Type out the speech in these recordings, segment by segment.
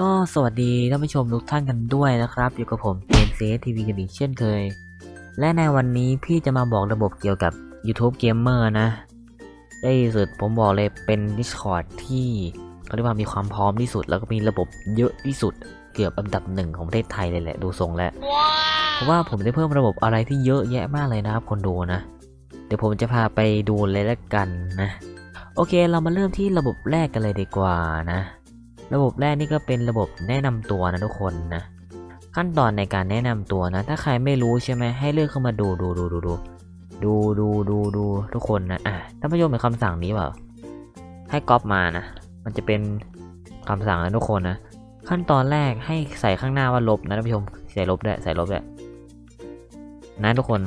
ก็สวัสดีท่านผู้ชมทุกท่านกันด้วยนะครับ อยู่กับผมเกมเซทีวีกันอีกเช่นเคย และในวันนี้พี่จะมาบอกระบบเกี่ยวกับ YouTube Gamer นะ ได้สุดผมบอกเลยเป็น Discord ที่เขาเรียกว่ามีความพร้อมที่สุด แล้วก็มีระบบเยอะที่สุดเกือบอันดับหนึ่งของประเทศไทยเลยแหละดูทรงแล้วเพราะว่าผมได้เพิ่มระบบอะไรที่เยอะแยะมากเลยนะครับคนดูนะ เดี๋ยวผมจะพาไปดูเลยละกันนะ โอเคเรามาเริ่มที่ระบบแรกกันเลยดีกว่านะ ระบบแรกนี่ก็เป็นระบบแนะนำตัวนะทุกคนนะ ขั้นตอนในการแนะนำตัวนะ ถ้าใครไม่รู้ใช่ไหมให้เลือกเข้ามาดูดูดูดูดูดูดูดูดูทุกคนนะอะถ้านผู้ชมเป็นคำสั่งนี้เปล่าให้ก๊อปมานะ มันจะเป็นคำสั่งนะทุกคนนะ ขั้นตอนแรกให้ใส่ข้างหน้าว่าลบนะท่านผู้ชมใส่ลบด้วยใส่ลบด้วยนะทุกคน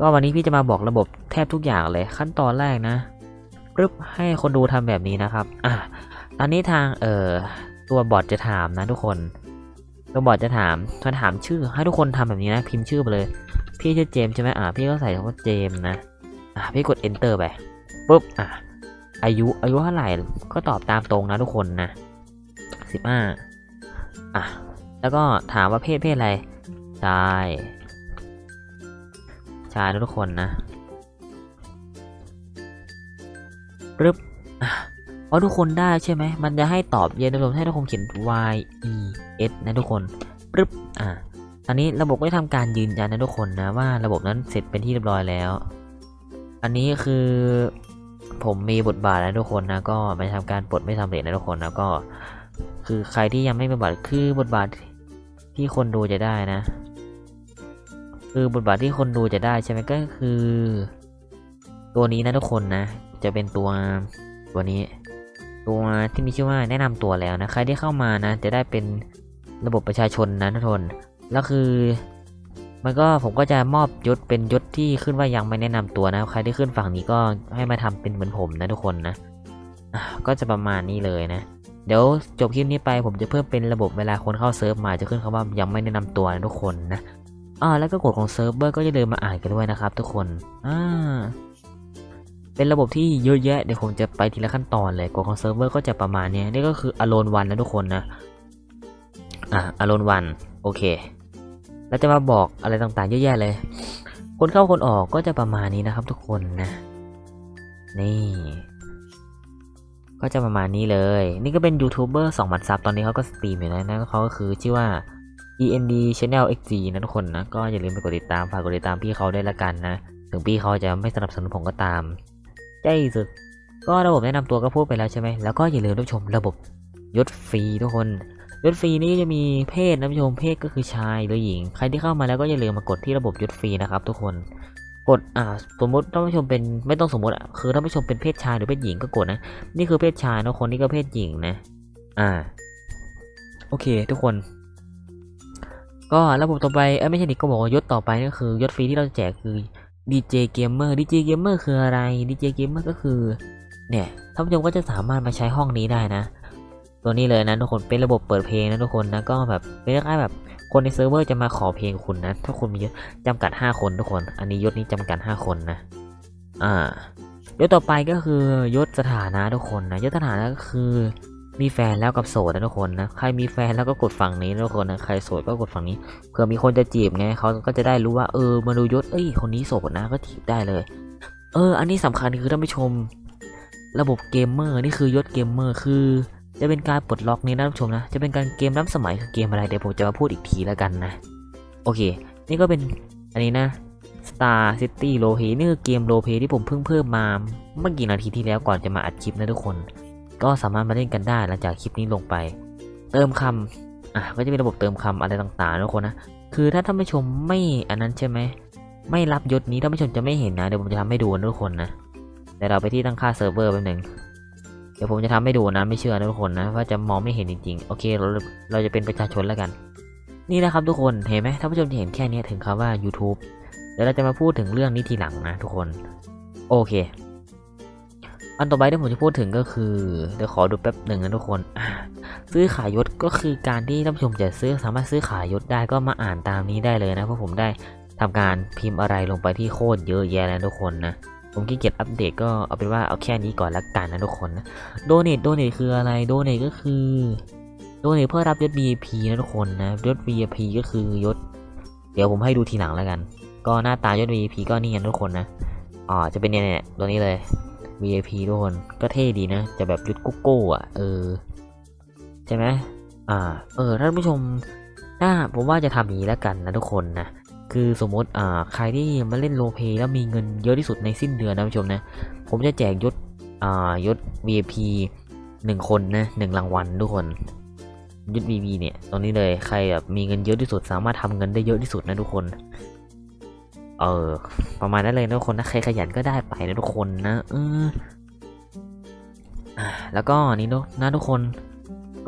ก็วันนี้พี่จะมาบอกระบบแทบทุกอย่างเลย ขั้นตอนแรกนะปึ๊บให้คนดูทำแบบนี้นะครับ อะ ตอนนี้ทางเอ่อตัวบอทจะถามนะทุกคน ตัวบอทจะถามจะถามชื่อ ให้ทุกคนทำแบบนี้นะ พิมพ์ชื่อไปเลย พี่ชื่อเจมใช่ไหมอ่าพี่ก็ใส่คำว่าเจมนะ อ่าพี่กด enter ไปปุ๊บอะอายุอายุเท่าไหร่ก็ตอบตามตรงนะทุกคนนะสิบห้าอะแล้วก็ถามว่าเพศเพศอะไรชายชายนะทุกคนนะปึ๊บ เพราะทุกคนได้ใช่ไหม มันจะให้ตอบเย็นนะทุกคนให้ทุกคนเขียน y e s นะทุกคนปึ๊บอ่าอันนี้ระบบก็จะทำการยืนยันนะทุกคนนะว่าระบบนั้นเสร็จเป็นที่เรียบร้อยแล้ว อันนี้คือผมมีบทบาทนะทุกคนนะก็ไปทำการปลดไม่สำเร็จนะทุกคนนะก็ คือใครที่ยังไม่มีบทบาทคือบทบาทที่คนดูจะได้นะ คือบทบาทที่คนดูจะได้ใช่ไหมก็คือ ตัวนี้นะทุกคนนะ จะเป็นตัวตัวนี้ ตัวที่มีชื่อว่าแนะนำตัวแล้วนะใครที่เข้ามานะ จะได้เป็นระบบประชาชนนะทุกคนแล้วคือมันก็ผมก็จะมอบยศเป็นยศที่ขึ้นว่ายังไม่แนะนำตัวนะใครที่ขึ้นฝั่งนี้ก็ให้มาทำเป็นเหมือนผมนะทุกคนนะก็จะประมาณนี้เลยนะ เดี๋ยวจบคลิปนี้ไปผมจะเพิ่มเป็นระบบเวลาคนเข้าเซิร์ฟมาจะขึ้นคำว่ายังไม่แนะนำตัวนะทุกคนนะอ่าแล้วก็กฎของเซิร์ฟเวอร์ก็อย่าลืมมาอ่านกันด้วยนะครับทุกคนอ่า เป็นระบบที่เยอะแยะเดี๋ยวผมจะไปทีละขั้นตอนเลยกฎของเซิร์ฟเวอร์ก็จะประมาณนี้นี่ก็คืออ l o n e วันนะทุกคนนะอะอ l o n e วันโอเคแล้วจะมาบอกอะไรต่างๆเยอะแยะเลย คนเข้าคนออกก็จะประมาณนี้นะครับ ทุกคนนะ นี่ ก็จะประมาณนี้เลย นี่ก็เป็นยูทูบเบอร์สองพันซับตอนนี้เขาก็สตรีมอยู่นะนะเขาก็คือชื่อว่า END Channel XG นะทุกคนนะ ก็อย่าลืมไปกดติดตามฝากกดติดตามพี่เขาได้วยละกันนะ ถึงพี่เขาจะไม่สนับสนุนผมก็ตาม ใจสุด ก็ระบบแนะนำตัวก็พูดไปแล้วใช่ไหมแล้วก็อย่าลืมรับชมระบบยศฟรีทุกคนยศฟรีนี่จะมีเพศนะผู้ชมเพศก็คือชายหรือหญิง ใครที่เข้ามาแล้วก็อย่าลืมมากดที่ระบบยศฟรีนะครับ ทุกคนกดอ่าสมมติท่านผู้ชมเป็นไม่ต้องสมมติอะคือท่านผู้ชมเป็นเพศชายหรือเพศหญิงก็กดนะนี่คือเพศชายนะคนนี้ก็เพศหญิงนะ อ่า โอเค ทุกคน ก็ระบบต่อไปเอ้ไม่ใช่ดิก็บอกว่ายศต่อไปก็คือยศฟรีที่เราจะแจกคือ DJ Gamer DJ Gamer คืออะไร DJ Gamer ก็คือ เนี่ยท่านผู้ชมก็จะสามารถมาใช้ห้องนี้ได้นะ ตัวนี้เลยนะทุกคนเป็นระบบเปิดเพลงนะทุกคนนะก็แบบเป็นคล้ายแบบคนในเซิร์ฟเวอร์จะมาขอเพลงคุณนะ ถ้าคุณมียศจำกัด 5 คนทุกคน อันนี้ยศนี้จำกัด 5 คนนะ อ่ายศต่อไปก็คือยศสถานะทุกคนนะยศสถานะก็คือ มีแฟนแล้วกับโสดนะทุกคนนะใครมีแฟนแล้วก็กดฝั่งนี้นะทุกคนนะใครโสดก็กดฝั่งนี้เผื่อมีคนจะจีบไงเขาก็จะได้รู้ว่าเออมาดูยศเอ้ยคนนี้โสดนะก็จีบได้เลย เออ อันนี้สำคัญคือท่านผู้ชม ระบบเกมเมอร์นี่คือยศเกมเมอร์คือ จะเป็นการปลดล็อกนี้นะท่านผู้ชมนะจะเป็นการเกมล้ำสมัยคือเกมอะไรเดี๋ยวผมจะมาพูดอีกทีแล้วกันนะ โอเค นี่ก็เป็นอันนี้นะ Star City r o l e p l a y นี่คือเกมโรเพที่ผมเพิ่งเพิ่มมาเมื่อกี่นาทีที่แล้วก่อนจะมาอัดคลิปนะทุกคน ก็สามารถมาเล่นกันได้หลังจากคลิปนี้ลงไป เติมคำอะก็จะมีระบบเติมคำอะไรต่างๆนะทุกคนนะคือถ้าท่านผู้ชมไม่อันนั้นใช่ไหมไม่รับยศนี้ท่านผู้ชมจะไม่เห็นนะเดี๋ยวผมจะทำให้ดูนะทุกคนนะเดี๋ยวเราไปที่ตั้งค่าเซิร์ฟเวอร์แป๊บหนึ่งเดี๋ยวผมจะทำให้ดูนะไม่เชื่อนะทุกคนนะว่าจะมองไม่เห็นจริงๆโอเคเราเราจะเป็นประชาชนแล้วกัน นี่นะครับทุกคนเห็นไหมท่านผู้ชมจะเห็นแค่นี้ถึงคำว่า YouTube เดี๋ยวเราจะมาพูดถึงเรื่องนี้ทีหลังนะทุกคน โอเค อันต่อไปที่ผมจะพูดถึงก็คือเดี๋ยวขอดูแป๊บหนึ่งนะทุกคน ซื้อขายยศก็คือการที่ท่านผู้ชมจะซื้อสามารถซื้อขายยศได้ก็มาอ่านตามนี้ได้เลยนะเพราะผมได้ทำการพิมพ์อะไรลงไปที่โคตรเยอะแยะแล้วทุกคนนะผมขี้เกียจอัปเดตก็เอาเป็นว่าเอาแค่นี้ก่อนละกันนะทุกคนนะโดเนทโดเนทคืออะไรโดเนทก็คือโดเนทเพื่อรับยศ VIP นะทุกคนนะยศ VIP ก็คือยศ เดี๋ยวผมให้ดูทีหลังแล้วกัน ก็หน้าตายศ VIP ก็นี่กันทุกคนนะอ่าจะเป็นเนี่ยเนี่ยตัวนี้เลย VIP ทุกคนก็เท่ดีนะ จะแบบยุดกุ๊กโก้อะเออ ใช่ไหมอ่า เออท่านผู้ชมถ้าผมว่าจะทำอย่างนี้แล้วกันนะทุกคนนะคือสมมติอ่าใครที่มาเล่นโรลเพยแล้วมีเงินเยอะที่สุดในสิ้นเดือนนะท่านผู้ชมนะ ผมจะแจกยศอ่ายศ VIP หนึ่งคนนะหนึ่งรางวัลทุกคนยศ VIP เนี่ยตรงนี้เลยใครแบบมีเงินเยอะที่สุดสามารถทำเงินได้เยอะที่สุดนะทุกคน เออ ประมาณนั้นเลยนะทุกคนนะใครขยันก็ได้ไปนะทุกคนนะเออแล้วก็นี่นะนะทุกคน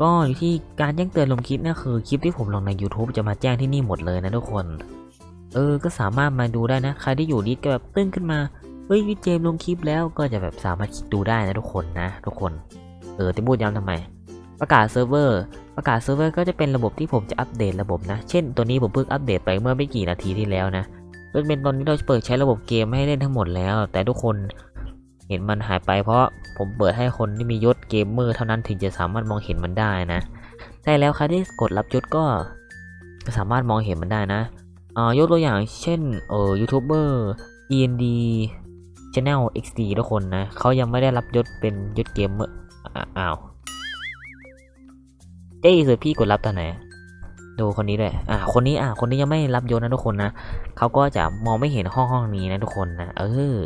ก็อยู่ที่การแจ้งเตือนลงคลิปนี่คือคลิปที่ผมลงใน YouTube จะมาแจ้งที่นี่หมดเลยนะทุกคน เออ ก็สามารถมาดูได้นะ ใครที่อยู่ดิสก็แบบตึ้งขึ้นมาเฮ้ยวิเจมลงคลิปแล้วก็จะแบบสามารถคลิกดูได้นะทุกคนนะ ทุกคน เออจะพูดย้ำทำไม ประกาศเซิร์ฟเวอร์ประกาศเซิร์ฟเวอร์ก็จะเป็นระบบที่ผมจะอัปเดตระบบนะ เช่นตัวนี้ผมเพิ่งอัปเดตไปเมื่อไม่กี่นาทีที่แล้วนะ ก็เป็นตอนนี้เราเปิดใช้ระบบเกมให้เล่นทั้งหมดแล้ว แต่ทุกคนเห็นมันหายไปเพราะผมเปิดให้คนที่มียศเกมเมอร์เท่านั้นถึงจะสามารถมองเห็นมันได้นะใช่แล้วใครที่กดรับยศก็สามารถมองเห็นมันได้นะอ่ายกตัวอย่างเช่นเออยูทูบเบอร์ END Channel XD ทุกคนนะเขายังไม่ได้รับยศเป็นยศเกมเมอร์อ้าวเจ้สุดพี่กดรับตอนไหน ดูคนนี้ด้วยอ่าคนนี้อ่าคนนี้ยังไม่รับยศนะทุกคนนะเขาก็จะมองไม่เห็นห้องห้องนี้นะทุกคนนะเออ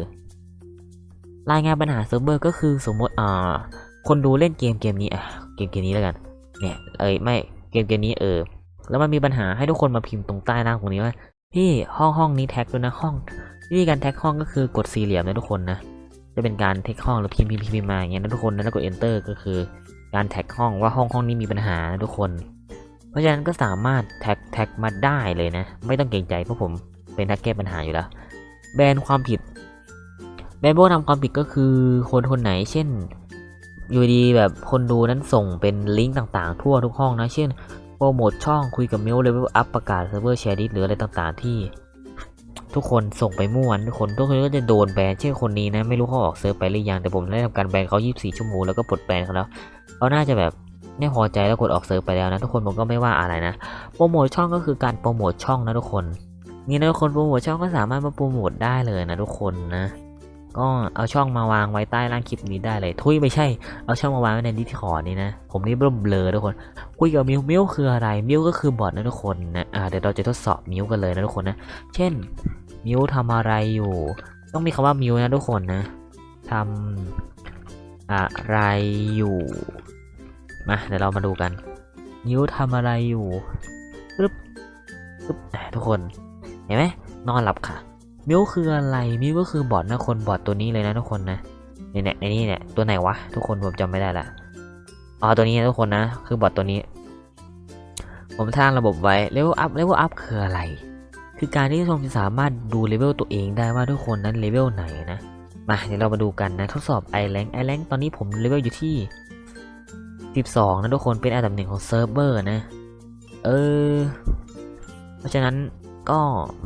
รายงานปัญหาเซิร์ฟเวอร์ก็คือสมมติอ่าคนดูเล่นเกมเกมนี้อะเกมเกมนี้แล้วกัน เนี่ยเอ้ยไม่เกมเกมนี้เออ แล้วมันมีปัญหาให้ทุกคนมาพิมพ์ตรงใต้ล่างตรงนี้ว่าพี่ห้องห้องนี้แท็กด้วยนะห้องวิธีการแท็กห้องก็คือกดสี่เหลี่ยมนะทุกคนนะจะเป็นการแท็กห้องแล้วพิมพ์พิมพ์พิมพ์มาอย่างเงี้ยนะทุกคนแล้วกด enter ก็คือ การแท็กห้องว่าห้องห้องนี้มีปัญหานะทุกคน เพราะฉะนั้นก็สามารถแท็กแท็กมาได้เลยนะ ไม่ต้องเกรงใจเพราะผมเป็นนักแก้ปัญหาอยู่แล้ว แบนความผิด แบนพวกทำความผิดก็คือคนคนไหน เช่น อยู่ดีแบบคนดูนั้นส่งเป็นลิงก์ต่างๆ ทั่วทุกห้องนะ เช่นโปรโมทช่องคุยกับมิวเลเวลอัพประกาศเซิร์ฟเวอร์แชร์ดิสหรืออะไรต่างๆ ที่ ทุกคนส่งไปม่วนทุกคนทุกคนก็จะโดนแบนเช่นคนนี้นะไม่รู้เขาออกเซิร์ฟไปหรือยังแต่ผมได้ทำการแบนเขา 24 ชั่วโมงแล้วก็ปลดแบนเขาแล้วเขาน่าจะแบบ ไม่พอใจแล้วกดออกเซิร์ฟไปแล้วนะทุกคนผมก็ไม่ว่าอะไรนะโปรโมทช่องก็คือการโปรโมทช่องนะทุกคนนี่นะทุกคนโปรโมทช่องก็สามารถมาโปรโมทได้เลยนะทุกคนนะก็เอาช่องมาวางไว้ใต้ล่างคลิปนี้ได้เลย ทุยไม่ใช่ เอาช่องมาวางไว้ในดิสคอร์ดนี่นะ ผมนี่เริ่มเบลอทุกคน คุยกับมิวมิวคืออะไร มิวก็คือบอทนะทุกคนนะอ่าเดี๋ยวเราจะทดสอบมิวกันเลยนะทุกคนนะ เช่น มิวทำอะไรอยู่ ต้องมีคำว่ามิวนะทุกคนนะทำอะไรอยู่ มาเดี๋ยวเรามาดูกันมิวทำอะไรอยู่ปึ๊บปึ๊บอะทุกคน เห็นไหมนอนหลับค่ะ มิวคืออะไร มิวก็คือบอทนะคนบอทตัวนี้เลยนะทุกคนนะเนี่ยเนี่ยในนี้เนี่ยตัวไหนวะทุกคนผมจำไม่ได้ละอ๋อตัวนี้นะทุกคนนะ คือบอทตัวนี้ ผมสร้างระบบไว้เลเวลอัพเลเวลอัพคืออะไร คือการที่ทุกคนจะสามารถดูเลเวลตัวเองได้ว่าทุกคนนั้นเลเวลไหนนะมาเดี๋ยวเรามาดูกันนะทดสอบ i r a n k i r a n k ตอนนี้ผมเลเวลอยู่ที่ 12 นะทุกคนเป็นอันดับหนึ่งของเซิร์ฟเวอร์นะ เออ เพราะฉะนั้นก็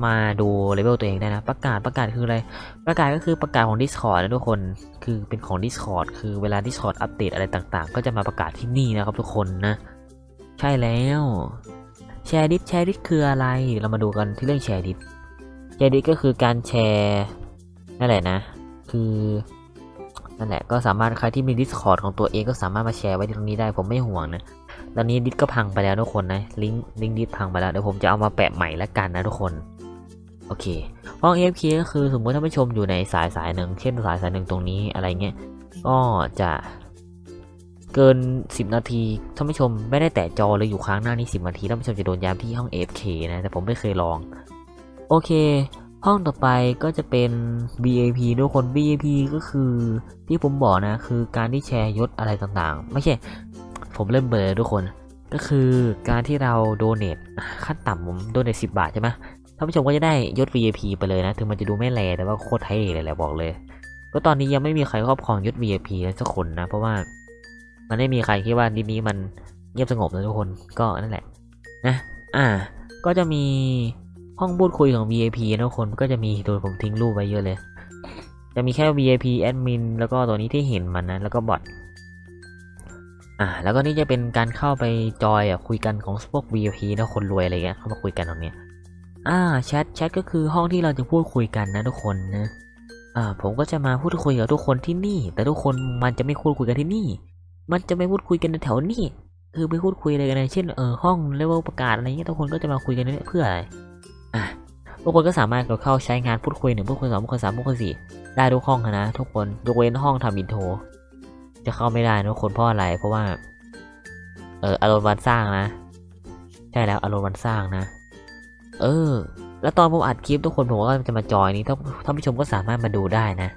มาดูเลเวลตัวเองได้นะ ประกาศประกาศคืออะไร ประกาศก็คือประกาศของ Discord นะทุกคนคือเป็นของ Discord คือเวลา Discord อัปเดตอะไรต่างๆ ก็จะมาประกาศที่นี่นะครับทุกคนนะ ใช่แล้วแชร์ดิสแชร์ดิสคืออะไร เรามาดูกันที่เรื่องแชร์ดิสแชร์ดิสก็คือการแชร์นั่นแหละนะ คือ นั่นแหละก็สามารถใครที่มี Discord ของตัวเองก็สามารถมาแชร์ไว้ที่ตรงนี้ได้ผมไม่ห่วงนะตอนนี้ดิสก็พังไปแล้วทุกคนนะลิงก์ลิงก์ดิสพังไปแล้วเดี๋ยวผมจะเอามาแปะใหม่แล้วกันนะทุกคนโอเคห้อง AFK ก็คือสมมติท่านผู้ชมอยู่ในสายสายหนึ่งเช่นสายสายหนึ่งตรงนี้อะไรเงี้ยก็จะเกิน 10 นาทีท่านผู้ชมไม่ได้แตะจอเลยอยู่ค้างหน้านี้ 10 นาทีท่านผู้ชมจะโดนยามที่ห้อง AFK นะแต่ผมไม่เคยลอง โอเค ห้องต่อไปก็จะเป็น BAP ทุกคน BAP ก็คือที่ผมบอกนะ คือการที่แชร์ยศอะไรต่างๆ ไม่ใช่ ผมเริ่มเบลอทุกคน ก็คือการที่เราโดเนทขั้นต่ำผมโดเนทสิบาทใช่ไหมท่านผู้ชมก็จะได้ยศ VIP ไปเลยนะ ถึงมันจะดูไม่แลแต่ว่าโคตรเท่เลยแหละบอกเลย ก็ตอนนี้ยังไม่มีใครครอบครองยศ VIP เลยสักคนนะ เพราะว่ามันไม่มีใครคิดว่าดินนี้มันเงียบสงบนะทุกคน ก็นั่นแหละนะ อ่า ก็จะมี ห้องพูดคุยของ VIP นะทุกคนก็จะมีโดยผมทิ้งรูปไว้เยอะเลย จะมีแค่ VIP แอดมินแล้วก็ตัวนี้ที่เห็นมันนะแล้วก็บอทอ่าแล้วก็นี่จะเป็นการเข้าไปจอยอะคุยกันของพวก VIP นะคนรวยอะไรเงี้ยเข้ามาคุยกันตรงนี้อ่าแชทแชทก็คือห้องที่เราจะพูดคุยกันนะทุกคนนะอ่าผมก็จะมาพูดคุยกับทุกคนที่นี่ แต่ทุกคนมันจะไม่พูดคุยกันที่นี่ มันจะไม่พูดคุยกันในแถวนี้คือไปพูดคุยอะไรกันเช่นเออห้องเลเวลประกาศอะไรเงี้ยทุกคนก็จะมาคุยกันเนี่ยเพื่ออะไร ทุกคนก็สามารถเข้าใช้งานพูดคุยหนึ่งพูดคุยสองพูดคุยสามพูดคุยสี่ได้ทุกห้องนะ ทุกคนยกเว้นห้องทำอินโทรจะเข้าไม่ได้นะทุกคนเพราะอะไรเพราะว่า เอออารมณ์วันสร้างนะใช่แล้วอารมณ์วันสร้างนะ เออ แล้วตอนผมอัดคลิปทุกคนผมก็จะมาจอยนี้ถ้าท่านผู้ชมก็สามารถมาดูได้นะ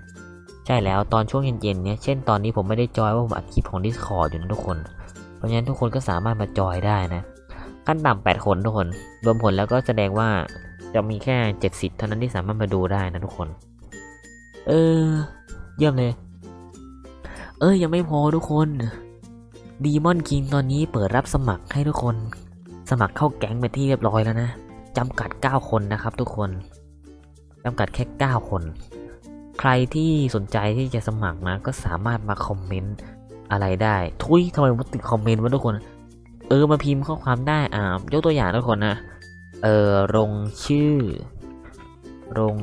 ใช่แล้วตอนช่วงเย็นๆเนี้ยเช่นตอนนี้ผมไม่ได้จอยว่าผมอัดคลิปของ Discord อยู่นะทุกคน เพราะฉะนั้นทุกคนก็สามารถมาจอยได้นะ ขั้นต่ำแปดคนทุกคน รวมผลแล้วก็แสดงว่า จะมีแค่เจ็ดสิทธิ์เท่านั้นที่สามารถมาดูได้นะทุกคน เออ เยี่ยมเลย เอ้ยยังไม่พอทุกคนดีมอนคิงตอนนี้เปิดรับสมัครให้ทุกคน สมัครเข้าแก๊งเป็นที่เรียบร้อยแล้วนะจำกัด 9 คนนะครับทุกคนจำกัดแค่ 9 คน ใครที่สนใจที่จะสมัครนะก็สามารถมาคอมเมนต์อะไรได้ ทุยทำไมมันติดคอมเมนต์วะทุกคน เออมาพิมพ์ข้อความได้อ่ายกตัวอย่างทุกคนนะ เออลงชื่อ ลง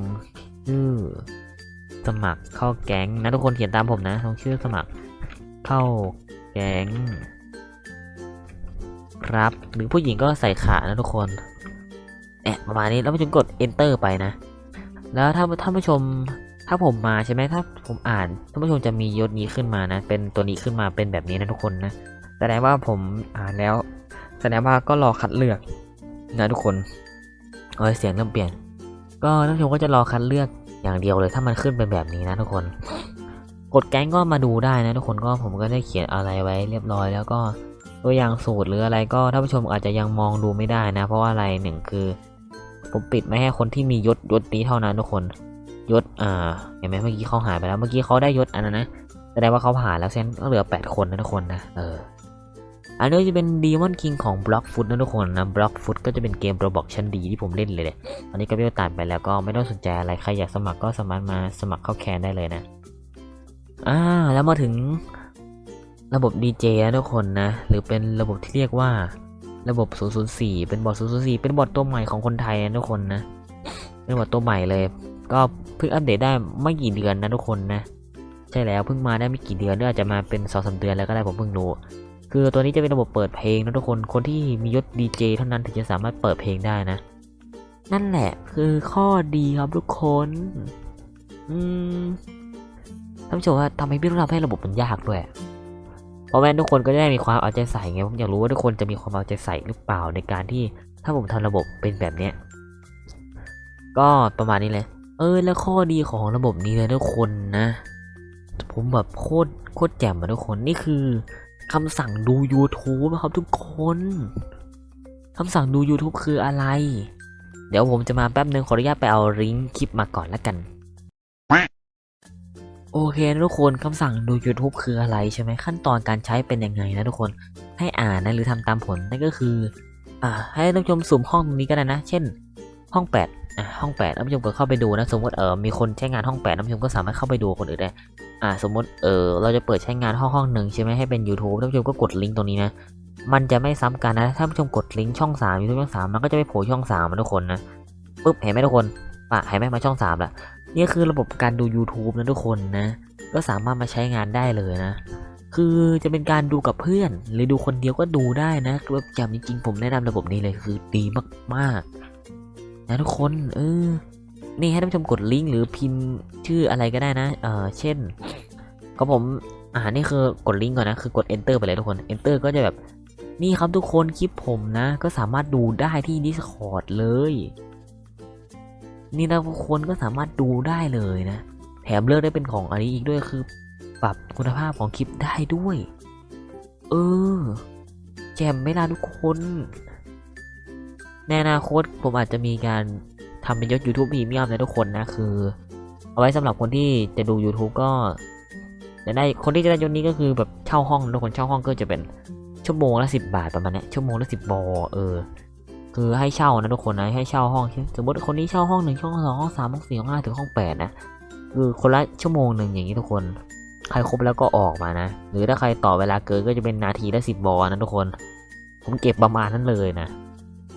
ชื่อ สมัครเข้าแก๊งนะทุกคนเขียนตามผมนะลงชื่อสมัครเข้าแก๊งครับหรือผู้หญิงก็ใส่ขานะทุกคนแอะประมาณนี้แล้วผู้ชมกด enter ไปนะ แล้วถ้าท่านผู้ชมถ้าผมมาใช่ไหมถ้าผมอ่านท่านผู้ชมจะมียศนี้ขึ้นมานะ เป็นตัวนี้ขึ้นมาเป็นแบบนี้นะทุกคนนะแสดงว่าผมอ่านแล้ว แสดงว่าก็รอคัดเลือก นะทุกคนเออเสียงเริ่มเปลี่ยน ก็ท่านผู้ชมก็จะรอคัดเลือกอย่างเดียวเลยถ้ามันขึ้นเป็นแบบนี้นะทุกคน กดแก๊งก็มาดูได้นะทุกคนก็ผมก็ได้เขียนอะไรไว้เรียบร้อย แล้วก็ตัวอย่างสูตรหรืออะไรก็ท่านผู้ชมอาจจะยังมองดูไม่ได้นะ เพราะว่าอะไรหนึ่งคือ ผมปิดไม่ให้คนที่มียศยศนี้เท่านั้นทุกคนยศอ่าเห็นไหมเมื่อกี้เขาหายไปแล้วเมื่อกี้เขาได้ยศอันนั้นนะแสดงว่าเขาผ่านแล้วเซนก็เหลือ 8 คนนะทุกคนนะเออ อันนี้จะเป็น Demon King ของ Block Foot นะทุกคนนะ Block Foot ก็จะเป็นเกมโรบอกชั้นดีที่ผมเล่นเลยเลยตอนนี้ก็เบี้ยวตัดไปแล้วก็ไม่ต้องสนใจอะไรใครอยากสมัครก็สามารถมาสมัครเข้าแคนได้เลยนะอ่าแล้วมาถึงระบบ DJ นะทุกคนนะหรือเป็นระบบที่เรียกว่าระบบ 004 เป็นบอท004 เป็นบอทตัวใหม่ของคนไทยนะทุกคนนะ เป็นบอทตัวใหม่เลย ก็เพิ่งอัปเดตได้ไม่กี่เดือนนะทุกคนนะ ใช่แล้วเพิ่งมาได้ไม่กี่เดือนหรืออาจจะมาเป็นสองสาเดือนแล้วก็ได้ผมเพิ่งรู้ คือตัวนี้จะเป็นระบบเปิดเพลงนะทุกคน คนที่มียศ DJ เจเท่านั้นถึงจะสามารถเปิดเพลงได้นะ นั่นแหละคือข้อดีครับทุกคน อืมท่านผู้ชมว่าทำไมพี่ต้องทำให้ระบบมันยากด้วย เพราะแม่ทุกคนก็ได้มีความเอาใจใส่ไง ผมอยากรู้ว่าทุกคนจะมีความเอาใจใส่หรือเปล่าในการที่ถ้าผมทำระบบเป็นแบบเนี้ย ก็ประมาณนี้เลย เออ แล้วข้อดีของระบบนี้เลยทุกคนนะ ผมแบบโคตรโคตรแจ่มอะทุกคน นี่คือ คำสั่งดู YouTube นะครับทุกคนคำสั่งดู YouTube คืออะไร เดี๋ยวผมจะมาแป๊บนึงขออนุญาตไปเอาลิงก์คลิปมาก่อนละกัน โอเคนะทุกคนคำสั่งดู YouTube คืออะไรใช่ไหมขั้นตอนการใช้เป็นยังไงนะทุกคนให้อ่านนะหรือทำตามผลนั่นก็คือ อ่า ให้ท่านผู้ชมสุ่มห้องตรงนี้ก็ได้นะ เช่น ห้อง 8 อ่าห้อง8ท่านผู้ชมก็เข้าไปดูนะ สมมติเออมีคนใช้งานห้อง8ท่านผู้ชมก็สามารถเข้าไปดูคนอื่นได้อ่าสมมติเออเราจะเปิดใช้งานห้องห้องหนึ่งใช่ไหมให้เป็น YouTube ท่านผู้ชมก็กดลิงก์ตรงนี้นะมันจะไม่ซ้ำกันนะถ้าท่านผู้ชมกดลิงก์ช่อง3 YouTube ช่อง3มันก็จะไปโผล่ช่อง3นะทุกคนนะปุ๊บเห็นไหมทุกคนป่ะเห็นไหมมาช่อง3ละนี่คือระบบการดู YouTube นะทุกคนนะ ก็สามารถมาใช้งานได้เลยนะ คือจะเป็นการดูกับเพื่อน หรือดูคนเดียวก็ดูได้นะแบบจำจริงๆผมแนะนำระบบนี้เลยคือดีมากๆ นะทุกคนเออนี่ให้ท่านผู้ชมกดลิงก์หรือพิมพ์ชื่ออะไรก็ได้นะเออเช่นก็ผมอ่านี่คือกดลิงก์ก่อนนะคือกด enter ไปเลยทุกคน enter ก็จะแบบนี่ครับทุกคนคลิปผมนะ ก็สามารถดูได้ที่ Discord เลย นี่นะทุกคนก็สามารถดูได้เลยนะ แถมเลือกได้เป็นของอันนี้อีกด้วยคือ ปรับคุณภาพของคลิปได้ด้วย เออ แจ่มไหม่ล่ะทุกคน ในอนาคตผมอาจจะมีการทำเป็นยศ YouTube พรีเมียมนะทุกคนนะคือ เอาไว้สำหรับคนที่จะดู YouTube ก็จะได้คนที่จะได้ยศนี้ก็คือแบบเช่าห้องทุกคนเช่าห้องก็จะเป็นชั่วโมงละสิบาทประมาณนี้ชั่วโมงละสิบบอเออ คือให้เช่านะทุกคนนะให้เช่าห้องสมมติคนนี้เช่าห้องหนึ่งห้องสองห้องสามห้องสี่ห้องห้าถึงห้องแปดนะคือคนละชั่วโมงหนึ่งอย่างนี้ทุกคน ใครครบแล้วก็ออกมานะ หรือถ้าใครต่อเวลาเกินก็จะเป็นนาทีละสิบบอนะทุกคน ผมเก็บประมาณนั้นเลยนะ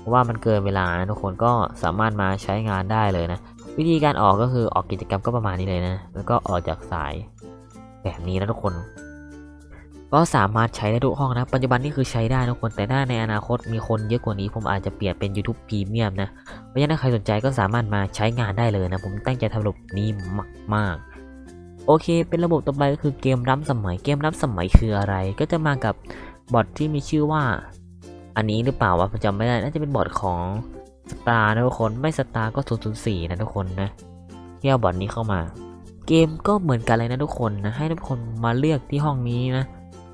เพราะว่ามันเกินเวลานะทุกคนก็สามารถมาใช้งานได้เลยนะ วิธีการออกก็คือออกกิจกรรมก็ประมาณนี้เลยนะ แล้วก็ออกจากสายแบบนี้นะทุกคน ก็สามารถใช้ได้ทุกห้องนะ ปัจจุบันนี่คือใช้ได้ทุกคนแต่ถ้าในอนาคตมีคนเยอะกว่านี้ ผมอาจจะเปลี่ยนเป็น YouTube Premium นะเพราะฉะนั้นใครสนใจก็สามารถมาใช้งานได้เลยนะ ผมตั้งใจทำระบบนี้มากๆโอเค เป็นระบบต่อไปก็คือเกมล้ำสมัย เกมล้ำสมัยคืออะไร ก็จะมากับบอทที่มีชื่อว่า อันนี้หรือเปล่าวะผมจำไม่ได้ น่าจะเป็นบอทของสตาร์นะทุกคน ไม่สตาร์ก็004นะทุกคนนะที่เอาบอทนี้เข้ามา เกมก็เหมือนกันเลยนะทุกคนนะ ให้ทุกคนมาเลือกที่ห้องนี้นะ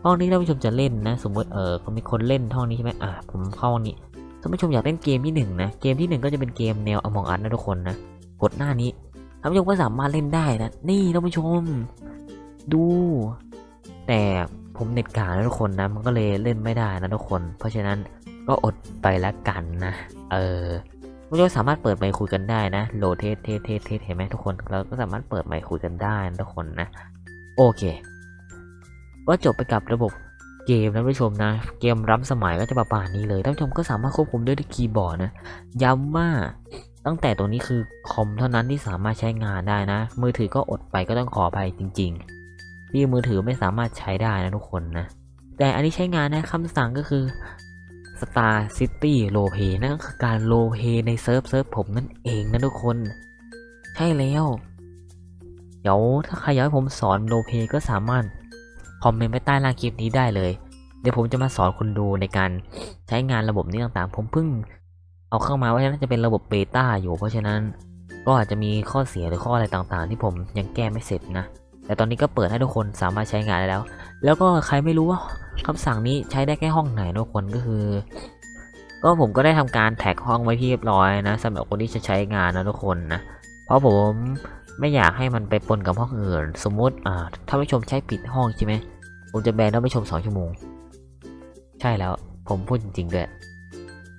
ห้องที่ท่านผู้ชมจะเล่นนะ สมมติเออเขามีคนเล่นห้องนี้ใช่ไหมอะผมเข้าห้องนี้ท่านผู้ชมอยากเล่นเกมที่หนึ่งนะ เกมที่หนึ่งก็จะเป็นเกมแนว Among Us นะทุกคนนะ กดหน้านี้ท่านผู้ชมก็สามารถเล่นได้นะ นี่ท่านผู้ชม ดู แต่ ผมเน็ตกานะทุกคนนะ มันก็เลยเล่นไม่ได้นะทุกคน เพราะฉะนั้นก็อดไปละกันนะ เออท่านผู้ชมสามารถเปิดไมค์คุยกันได้นะโหลดเทสเทสเทสเทสเห็นไหมทุกคน เราก็สามารถเปิดไมค์คุยกันได้นะทุกคนนะ โอเค ก็จบไปกับระบบเกมนะผู้ชมนะ เกมล้ำสมัยก็จะประมาณนี้เลยท่านผู้ชมก็สามารถควบคุมด้วยคีย์บอร์ดนะ ย้ำว่าตั้งแต่ตัวนี้คือคอมเท่านั้นที่สามารถใช้งานได้นะ มือถือก็อดไปก็ต้องขออภัยจริง ๆ ที่มือถือไม่สามารถใช้ได้นะทุกคนนะ แต่อันนี้ใช้งานนะคำสั่งก็คือ Star City r o l e p a y นั่นก็คือการโรลเพลย์ในเซิร์ฟเซิร์ฟผมนั่นเองนะทุกคน ใช่แล้ว เดี๋ยวถ้าใครอยากให้ผมสอนโรลเพลย์ก็สามารถคอมเมนต์ไว้ใต้ล่างคลิปนี้ได้เลย เดี๋ยวผมจะมาสอนคุณดูในการใช้งานระบบนี้ต่างๆ ผมเพิ่งเอาเข้ามาว่าน่าจะเป็นระบบเบต้าอยู่ เพราะฉะนั้นก็อาจจะมีข้อเสียหรือข้ออะไรต่างๆ ที่ผมยังแก้ไม่เสร็จนะ แต่ตอนนี้ก็เปิดให้ทุกคนสามารถใช้งานได้แล้ว แล้วก็ใครไม่รู้ว่าคำสั่งนี้ใช้ได้แค่ห้องไหนทุกคนก็คือ ก็ผมก็ได้ทำการแท็กห้องไว้ที่เรียบร้อยนะสำหรับคนที่จะใช้งานนะทุกคนนะเพราะผมไม่อยากให้มันไปปนกับห้องอื่น สมมติอ่าถ้าผู้ชมใช้ปิดห้องใช่ไหมผมจะแบนท่านผู้ชมสองชั่วโมง ใช่แล้วผมพูดจริงๆด้วย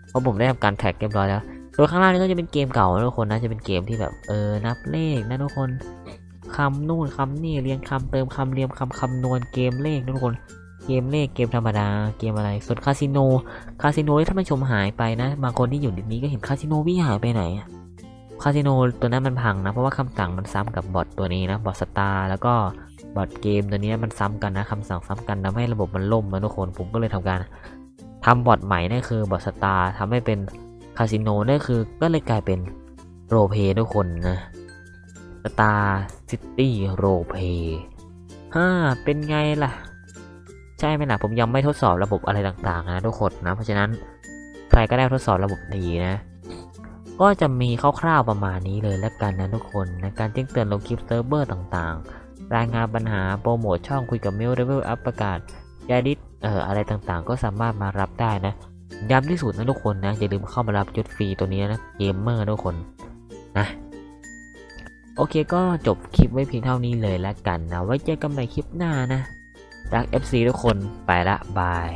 เพราะผมได้ทำการแท็กเรียบร้อยแล้วโดยข้างล่างนี้ก็จะเป็นเกมเก่านะทุกคนนะจะเป็นเกมที่แบบเออนับเลขนะทุกคน คำนู่นคำนี่เรียงคำเติมคำเรียงคำคำนวณเกมเลขทุกคนเกมเลขเกมธรรมดาเกมอะไร ส่วนคาสิโนคาสิโนที่ท่านผู้ชมหายไปนะบางคนที่อยู่ในนี้ก็เห็นคาสิโนวิ่งหายไปไหนคาสิโนตัวนั้นมันพังนะ เพราะว่าคำสั่งมันซ้ำกับบอทตัวนี้นะบอทสตาร์แล้วก็บอทเกมตัวนี้มันซ้ำกันนะคำสั่งซ้ำกันทำให้ระบบมันล่มนะทุกคนผมก็เลยทำการทำบอทใหม่นั่นคือบอทสตาร์ทำให้เป็นคาสิโนนั่นคือก็เลยกลายเป็นโรเพทุกคนนะ สตาร์ซิตี้โรเพฮ่า เป็นไงล่ะ ใช่ไหมนะผมยังไม่ทดสอบระบบอะไรต่างๆ นะทุกคนนะ เพราะฉะนั้นใครก็ได้ทดสอบระบบดีนะ ก็จะมีคร่าวๆประมาณนี้เลยแล้วกันนะทุกคนนะการแจ้งเตือนลงคลิปเซิร์ฟเวอร์ต่างๆ รายงานปัญหาโปรโมทช่องคุยกับเมลเลเวลอัพประกาศยาดิสเอ่ออะไรต่างๆ ก็สามารถมารับได้นะย้ำที่สุดนะทุกคนนะอย่าลืมเข้ามารับยศฟรีตัวนี้นะเกมเมอร์ทุกคนนะ โอเคก็จบคลิปไว้เพียงเท่านี้เลยแล้วกันนะ ไว้เจอกันใหม่คลิปหน้านะรัก FC ทุกคนไปละบาย